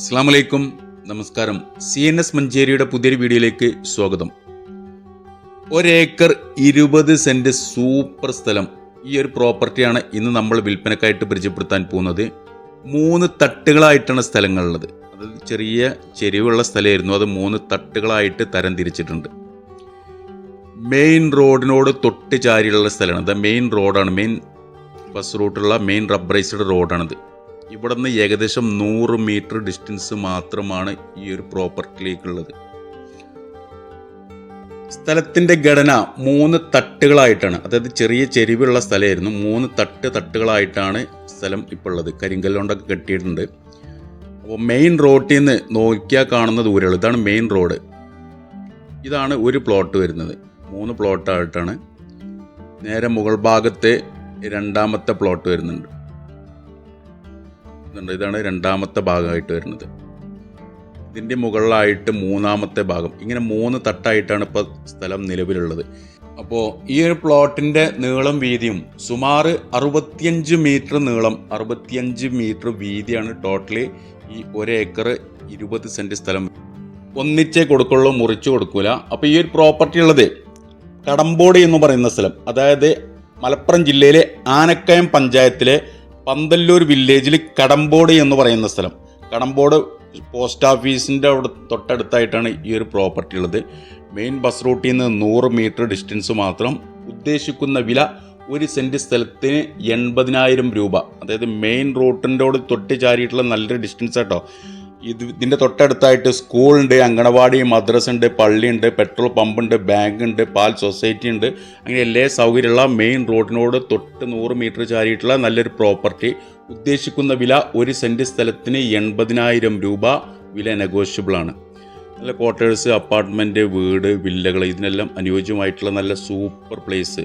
അസ്സാമലൈക്കും നമസ്കാരം. C N S മഞ്ചേരിയുടെ പുതിയൊരു വീഡിയോയിലേക്ക് സ്വാഗതം. ഒരേക്കർ ഇരുപത് സെന്റ് സൂപ്പർ സ്ഥലം. ഈ ഒരു പ്രോപ്പർട്ടിയാണ് ഇന്ന് നമ്മൾ വിൽപ്പനക്കായിട്ട് പരിചയപ്പെടുത്താൻ പോകുന്നത്. മൂന്ന് തട്ടുകളായിട്ടാണ് സ്ഥലങ്ങളുള്ളത്. അത് ചെറിയ ചെരിവുള്ള സ്ഥലമായിരുന്നു. അത് മൂന്ന് തട്ടുകളായിട്ട് തരം തിരിച്ചിട്ടുണ്ട്. മെയിൻ റോഡിനോട് തൊട്ട് ചാരിയുള്ള സ്ഥലമാണ്. അതായത് മെയിൻ റോഡാണ്. മെയിൻ ബസ് റൂട്ടുള്ള മെയിൻ റബ്ബറൈസ്ഡ് റോഡാണിത്. ഇവിടെ നിന്ന് ഏകദേശം നൂറ് മീറ്റർ ഡിസ്റ്റൻസ് മാത്രമാണ് ഈ ഒരു പ്രോപ്പർട്ടിയിലേക്കുള്ളത്. സ്ഥലത്തിന്റെ ഘടന മൂന്ന് തട്ടുകളായിട്ടാണ്. അതായത് ചെറിയ ചെരിവുള്ള സ്ഥലമായിരുന്നു. മൂന്ന് തട്ട് തട്ടുകളായിട്ടാണ് സ്ഥലം ഇപ്പോൾ ഉള്ളത് കരിങ്കല്ലുകൊണ്ടൊക്കെ കെട്ടിയിട്ടുണ്ട്. അപ്പോൾ മെയിൻ റോഡിൽ നിന്ന് നോക്കിയാൽ കാണുന്ന ദൂരമുള്ളൂ ഇതാണ് മെയിൻ റോഡ് ഇതാണ് ഒരു പ്ലോട്ട് വരുന്നത്. മൂന്ന് പ്ലോട്ടായിട്ടാണ് നേരെ മുകൾ ഭാഗത്ത് രണ്ടാമത്തെ പ്ലോട്ട് വരുന്നുണ്ട്. ഇതുണ്ട് ഇതാണ് രണ്ടാമത്തെ ഭാഗമായിട്ട് വരുന്നത്. ഇതിന്റെ മുകളിലായിട്ട് മൂന്നാമത്തെ ഭാഗം. ഇങ്ങനെ മൂന്ന് തട്ടായിട്ടാണ് ഇപ്പോൾ സ്ഥലം നിലവിലുള്ളത്. അപ്പോൾ ഈ ഒരു പ്ലോട്ടിന്റെ നീളം വീതിയും സുമാർ അറുപത്തിയഞ്ച് മീറ്റർ നീളം അറുപത്തിയഞ്ച് മീറ്റർ വീതിയാണ് ടോട്ടലി ഈ ഒരേക്കർ ഇരുപത് സെന്റ് സ്ഥലം. ഒന്നിച്ചേ കൊടുക്കുള്ളൂ മുറിച്ച് കൊടുക്കൂല. അപ്പോൾ ഈ ഒരു പ്രോപ്പർട്ടി ഉള്ളത് കടമ്പോടി എന്ന് പറയുന്ന സ്ഥലം. അതായത് മലപ്പുറം ജില്ലയിലെ ആനക്കയം പഞ്ചായത്തിലെ പന്തല്ലൂർ വില്ലേജിൽ കടമ്പോട് എന്ന് പറയുന്ന സ്ഥലം. കടമ്പോട് പോസ്റ്റ് ഓഫീസിന്റെ അവിടെ തൊട്ടടുത്തായിട്ടാണ് ഈ ഒരു പ്രോപ്പർട്ടി ഉള്ളത്. മെയിൻ ബസ് റൂട്ടിൽ നിന്ന് നൂറ് മീറ്റർ ഡിസ്റ്റൻസ് മാത്രം ഉദ്ദേശിക്കുന്ന വില ഒരു സെന്റ് സ്ഥലത്തിന് എൺപതിനായിരം രൂപ. അതായത് മെയിൻ റൂട്ടിന്റോട് തൊട്ട് ചാരിയിട്ടുള്ള നല്ലൊരു ഡിസ്റ്റൻസ് കേട്ടോ ഇത് ഇതിന്റെ തൊട്ടടുത്തായിട്ട് സ്കൂളുണ്ട് അങ്കണവാടി മദ്രസ ഉണ്ട് പള്ളിയുണ്ട് പെട്രോൾ പമ്പുണ്ട് ബാങ്ക് ഉണ്ട് പാൽ സൊസൈറ്റി ഉണ്ട് അങ്ങനെ എല്ലാ സൗകര്യമുള്ള മെയിൻ റോഡിനോട് തൊട്ട് നൂറ് മീറ്റർ ചാരിയിട്ടുള്ള നല്ലൊരു പ്രോപ്പർട്ടി. ഉദ്ദേശിക്കുന്ന വില ഒരു സെന്റ് സ്ഥലത്തിന് എൺപതിനായിരം രൂപ. വില നെഗോഷ്യബിളാണ് നല്ല ക്വാർട്ടേഴ്സ് അപ്പാർട്ട്മെന്റ് വീട് വില്ലകൾ ഇതിനെല്ലാം അനുയോജ്യമായിട്ടുള്ള നല്ല സൂപ്പർ പ്ലേസ്